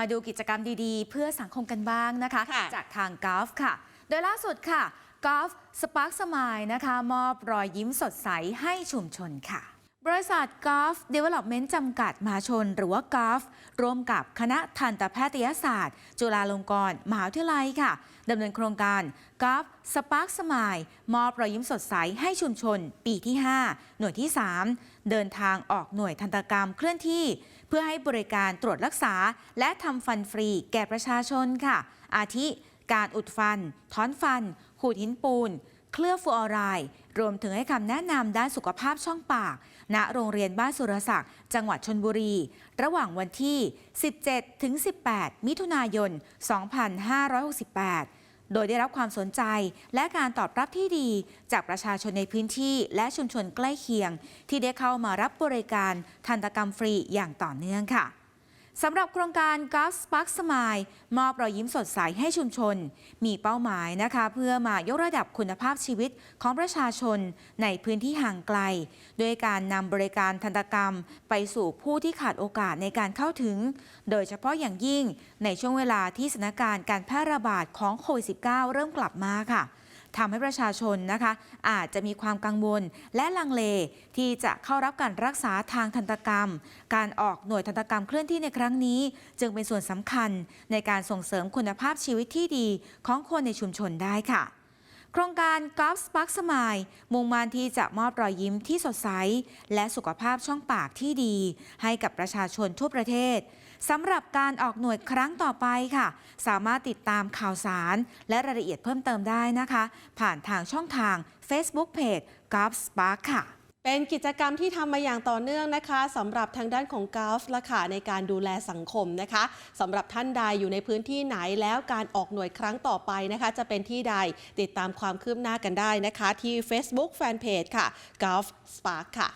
มาดูกิจกรรมดีๆ เพื่อสังคมกันบ้างนะคะค่ะจากทางกอล์ฟค่ะ โดยล่าสุดค่ะกอล์ฟสปาร์คสมายนะคะ มอบรอยยิ้มสดใสให้ชุมชนค่ะ บริษัทกอล์ฟเดเวล็อปเมนต์จำกัดมหาชน หรือว่ากอล์ฟร่วมกับคณะทันตแพทยศาสตร์ จุฬาลงกรณ์มหาวิทยาลัยค่ะดำเนินโครงการกอล์ฟสปาร์คสมายมอบรอยยิ้มสดใสให้ชุมชน ปีที่ 5 หน่วยที่ 3 เดินทางออกหน่วยทันตกรรมเคลื่อนที่ เพื่อให้บริการตรวจรักษา และทำฟันฟรีแก่ประชาชนค่ะ อาทิการอุดฟัน ถอนฟัน ขูดหินปูน เคลือบฟลูออไรด์รวมถึงให้คำแนะนำด้านสุขภาพช่องปาก ณ โรงเรียนบ้านสุรศักดิ์ จังหวัดชนบุรี ระหว่างวันที่ 17 ถึง 18 มิถุนายน 2568โดยได้รับความสนใจและการตอบรับที่ดี จากประชาชนในพื้นที่และชุมชนใกล้เคียง ที่ได้เข้ามารับบริการทันตกรรมฟรีอย่างต่อเนื่องค่ะ สำหรับโครงการ g o v Spark Smile มอบรอยยิ้มสดใสให้ชุมชน มีเป้าหมายนะคะ เพื่อมายกระดับคุณภาพชีวิตของประชาชนในพื้นที่ห่างไกลด้วยการนำบริการทันตกรรมไปสู่ผู้ที่ขาดโอกาสในการเข้าถึง โดยเฉพาะอย่างยิ่งในช่วงเวลาที่สถานการณ์การแพร่ระบาดของโควิด -19 เริ่มกลับมาค่ะ ทำให้ประชาชนนะคะ อาจจะมีความกังวลและลังเลที่จะเข้ารับการรักษาทางทันตกรรม การออกหน่วยทันตกรรมเคลื่อนที่ในครั้งนี้ จึงเป็นส่วนสำคัญในการส่งเสริมคุณภาพชีวิตที่ดีของคนในชุมชนได้ค่ะ โครงการ g o l f Spark Smile มุ่งมั่นที่จะมอบรอยยิ้มที่สดใส และสุขภาพช่องปากที่ดี ให้กับประชาชนทั่วประเทศสำหรับการออกหน่วยครั้งต่อไปค่ะ สามารถติดตามข่าวสาร และรายละเอียดเพิ่มเติมได้นะคะ ผ่านทางช่องทาง Facebook Page g o l f Spark ค่ะ เป็นกิจกรรมที่ทำมาอย่างต่อเนื่องนะคะสำหรับทางด้านของกอล์ฟละค่ะในการดูแลสังคมนะคะสำหรับท่านใดอยู่ในพื้นที่ไหนแล้วการออกหน่วยครั้งต่อไปนะคะ จะเป็นที่ใดติดตามความคืบหน้ากันได้นะคะ ที่ Facebook Fanpage ค่ะ Golf Spark ค่ะ